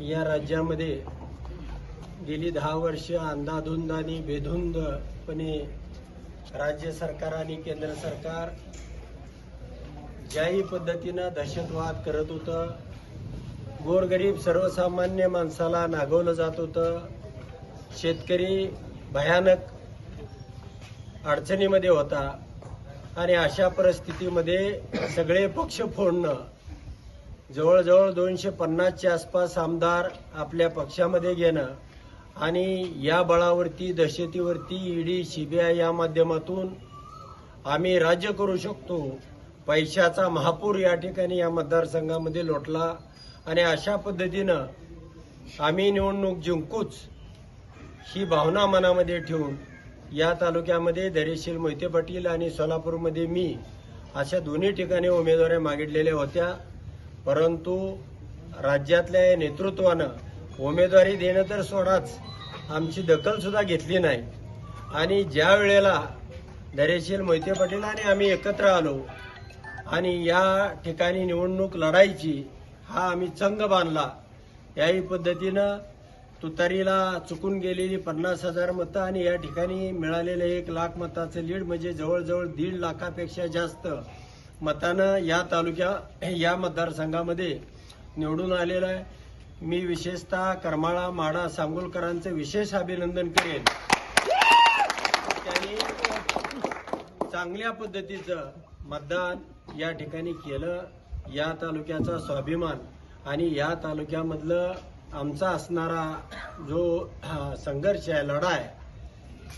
या राज्यामध्ये गेली दहा वर्ष अंधाधुंद आणि बेधुंदपणे राज्य सरकार आणि केंद्र सरकार ज्याही पद्धतीनं दहशतवाद करत होतं गोरगरीब सर्वसामान्य माणसाला नागवलं जात होतं शेतकरी भयानक अडचणीमध्ये होता आणि अशा परिस्थितीमध्ये सगळे पक्ष फोडणं जवळजवळ दोनशे पन्नासच्या आसपास आमदार आपल्या पक्षामध्ये घेणं आणि या बळावरती दहशतीवरती ईडी सीबीआय या माध्यमातून आम्ही राज्य करू शकतो. पैशाचा महापूर या ठिकाणी या मतदारसंघामध्ये लोटला आणि अशा पद्धतीनं आम्ही निवडणूक जिंकूच ही भावना मनामध्ये ठेवून या तालुक्यामध्ये धैर्यशील मोहिते पाटील आणि सोलापूरमध्ये मी अशा दोन्ही ठिकाणी उमेदवाऱ्या मागितलेल्या होत्या. परंतु राज्यातल्या नेतृत्वानं उमेदवारी देणं तर सोडाच आमची दखल सुद्धा घेतली नाही. आणि ज्या वेळेला धैर्यशील मोहिते पाटील आणि आम्ही एकत्र आलो आणि या ठिकाणी निवडणूक लढायची हा आम्ही चंग बांधला. याही पद्धतीनं तुतारीला चुकून गेलेली पन्नास हजार मतं आणि या ठिकाणी मिळालेलं एक लाख मताचं लीड म्हणजे जवळजवळ दीड लाखापेक्षा जास्त मतानं या तालुक्या या मतदारसंघामध्ये निवडून आलेलं आहे. मी विशेषतः करमाळा माडा सांगोलकरांचं विशेष अभिनंदन करेन. त्यांनी चांगल्या पद्धतीचं मतदान या ठिकाणी केलं. या तालुक्याचा स्वाभिमान आणि या तालुक्यामधलं आमचा असणारा जो संघर्ष आहे लढा आहे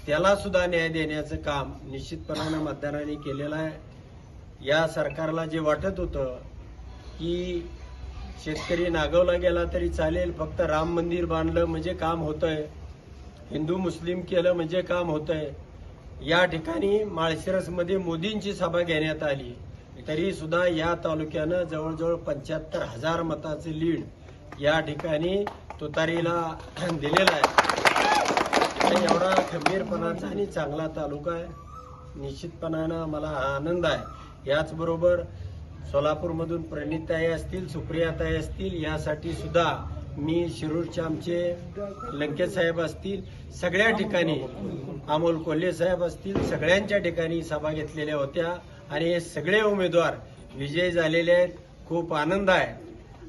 त्याला सुद्धा न्याय देण्याचं काम निश्चितपणानं मतदारांनी केलेलं आहे. या सरकारला जे वाटत होतं की शेतकरी नागवला गेला तरी चालेल फक्त राम मंदिर बांधलं म्हणजे काम होतंय हिंदू मुस्लिम केलं म्हणजे काम होतंय. या ठिकाणी माळशिरसमध्ये मोदींची सभा घेण्यात आली. तरी सुद्धा या तालुक्यानं जवळजवळ पंच्याहत्तर हजार मताचं लीड या ठिकाणी तुतारीला दिलेला आहे. एवढा खंबीरपणाचा आणि चांगला तालुका आहे. निश्चितपणानं मला हा आनंद आहे. याचबरोबर सोलापूरमधून प्रणिताई असतील सुप्रियाताई असतील यासाठी सुद्धा मी शिरूरचे आमचे लंकेत साहेब असतील सगळ्या ठिकाणी अमोल कोल्हे साहेब असतील सगळ्यांच्या ठिकाणी सभा घेतलेल्या होत्या. आणि हे सगळे उमेदवार विजयी झालेले आहेत. खूप आनंद आहे.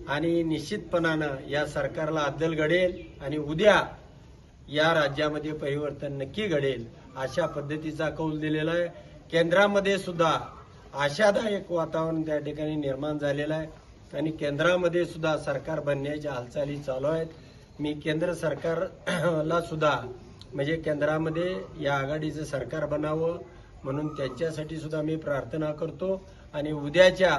आणि निश्चितपणानं या सरकारला अद्दल घडेल आणि उद्या या राज्यामध्ये परिवर्तन नक्की घडेल अशा पद्धतीचा कौल दिलेला आहे. केंद्रामध्ये सुद्धा आशादायक वातावरण त्या ठिकाणी निर्माण झालेलं आहे. आणि केंद्रामध्ये सुद्धा सरकार बनण्याच्या हालचाली चालू आहेत. मी केंद्र सरकारला सुद्धा म्हणजे केंद्रामध्ये या आघाडीचं सरकार बनावं म्हणून त्यांच्यासाठी सुद्धा मी प्रार्थना करतो. आणि उद्याच्या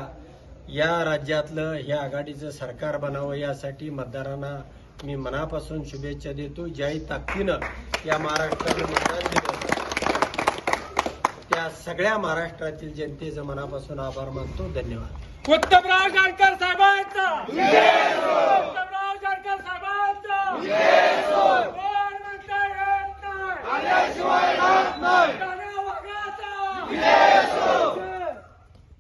या राज्यातलं हे आघाडीचं सरकार बनावं यासाठी मतदारांना मी मनापासून शुभेच्छा देतो. ज्याही ताकदीनं या महाराष्ट्राला मतदान दिलं आपल्या सगळ्या महाराष्ट्रातील जनतेचं मनापासून आभार मानतो. धन्यवाद. उत्तमराव जानकर साहेबांचा! उत्तमराव जाडकर साहेबांचा!